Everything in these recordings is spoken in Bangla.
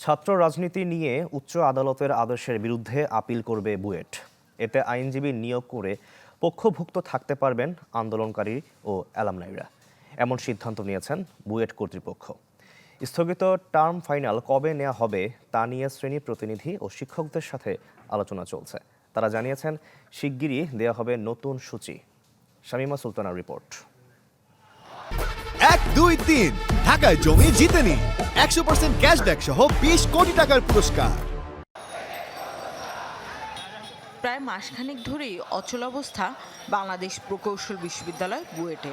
ছাত্র রাজনীতি নিয়ে উচ্চ আদালতের আদেশের বিরুদ্ধে আপিল করবে বুয়েট। এতে আইনজীবী নিয়োগ করে পক্ষভুক্ত থাকতে পারবেন আন্দোলনকারী ও অ্যালামনাইরা। এমন সিদ্ধান্ত নিয়েছেন বুয়েট কর্তৃপক্ষ। স্থগিত টার্ম ফাইনাল কবে নেওয়া হবে তা নিয়ে শ্রেণি প্রতিনিধি ও শিক্ষকদের সাথে আলোচনা চলছে। তারা জানিয়েছেন, শিগগিরই দেওয়া হবে নতুন সূচি। শামিমা সুলতানার রিপোর্ট। এক, দুই, তিন। ঢাকায় জমি জিতে নিন। একশো পার্সেন্ট ক্যাশব্যাক সহ বিশ কোটি টাকার পুরস্কার। প্রায় মাসখানেক ধরেই অচলাবস্থা বাংলাদেশ প্রকৌশল বিশ্ববিদ্যালয় বুয়েটে।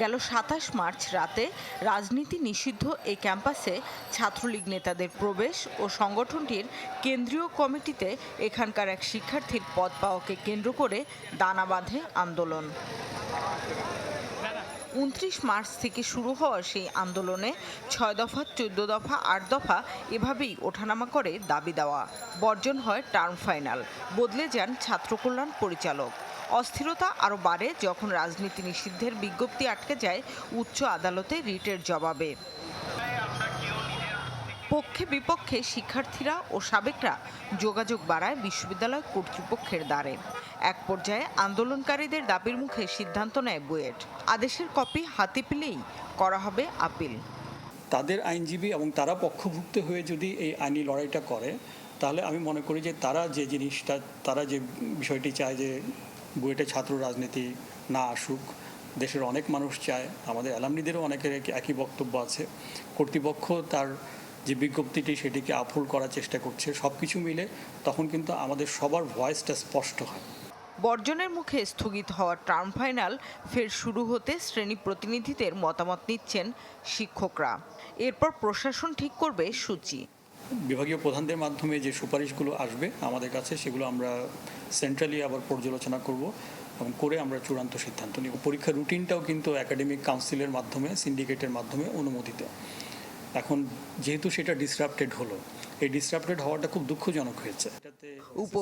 গেল সাতাশ মার্চ রাতে রাজনীতি নিষিদ্ধ এই ক্যাম্পাসে ছাত্রলীগ নেতাদের প্রবেশ ও সংগঠনটির কেন্দ্রীয় কমিটিতে এখানকার এক শিক্ষার্থীর পদ পাওয়াকে কেন্দ্র করে দানা বাঁধে আন্দোলন। উনত্রিশ মার্চ থেকে শুরু হওয়া সেই আন্দোলনে ছয় দফা, চোদ্দ দফা, আট দফা এভাবেই ওঠানামা করে দাবি দেওয়া। বর্জন হয় টার্ম ফাইনাল। বদলে যান ছাত্র কল্যাণ পরিচালক। অস্থিরতা আরও বাড়ে যখন রাজনীতি নিষিদ্ধের বিজ্ঞপ্তি আটকে যায় উচ্চ আদালতে রিটের জবাবে। পক্ষে বিপক্ষে শিক্ষার্থীরা ও সাবেকরা যোগাযোগ বাড়ায় বিশ্ববিদ্যালয় কর্তৃপক্ষের দ্বারে। এক পর্যায়ে আন্দোলনকারীদের দাবির মুখে সিদ্ধান্ত নেয় বুয়েট। আদেশের কপি হাতে পেলেই করা হবে আপিল। তাদের আইনজীবী এবং তারা পক্ষভুক্ত হয়ে যদি এই আইনি লড়াইটা করে, তাহলে আমি মনে করি যে তারা যে জিনিসটা, তারা যে বিষয়টি চায় যে বুয়েটে ছাত্র রাজনীতি না আসুক, দেশের অনেক মানুষ চায়, আমাদের অ্যালামনিদেরও অনেকের একই- বক্তব্য আছে। কর্তৃপক্ষ তার যে বিজ্ঞপ্তিটি সেটিকে আফুল করার চেষ্টা করছে সব কিছু মিলে তখন কিন্তু আমাদের সবার ভয়েসটা স্পষ্ট হয়। বর্জনের মুখে স্থগিত হওয়া টার্ম ফাইনাল ফের শুরু হতে শ্রেণি প্রতিনিধিদের মতামত নিচ্ছেন শিক্ষকরা। এরপর প্রশাসন ঠিক করবে সূচি। বিভাগীয় প্রধানদের মাধ্যমে যে সুপারিশগুলো আসবে আমাদের কাছে সেগুলো আমরা সেন্ট্রালি আবার পর্যালোচনা করব এবং করে আমরা চূড়ান্ত সিদ্ধান্ত নিব। পরীক্ষার রুটিনটাও কিন্তু একাডেমিক কাউন্সিলের মাধ্যমে সিন্ডিকেটের মাধ্যমে অনুমোদিত। এখন যেহেতু সেটা ডিসরাপ্টেড হলো এই ডিসরাপ্টেড হওয়াটা খুব দুঃখজনক হয়েছে।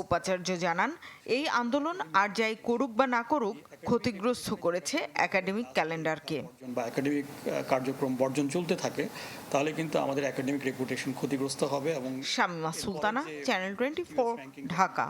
উপাচার্য জানান এই আন্দোলন আর যাই করুক বা না করুক ক্ষতিগ্রস্ত করেছে একাডেমিক ক্যালেন্ডারকে বা একাডেমিক কার্যক্রম বর্জন চলতে থাকে তাহলে কিন্তু আমাদের একাডেমিক রেপুটেশন ক্ষতিগ্রস্ত হবে এবং শামিমা সুলতানা চ্যানেল টোয়েন্টি ঢাকা।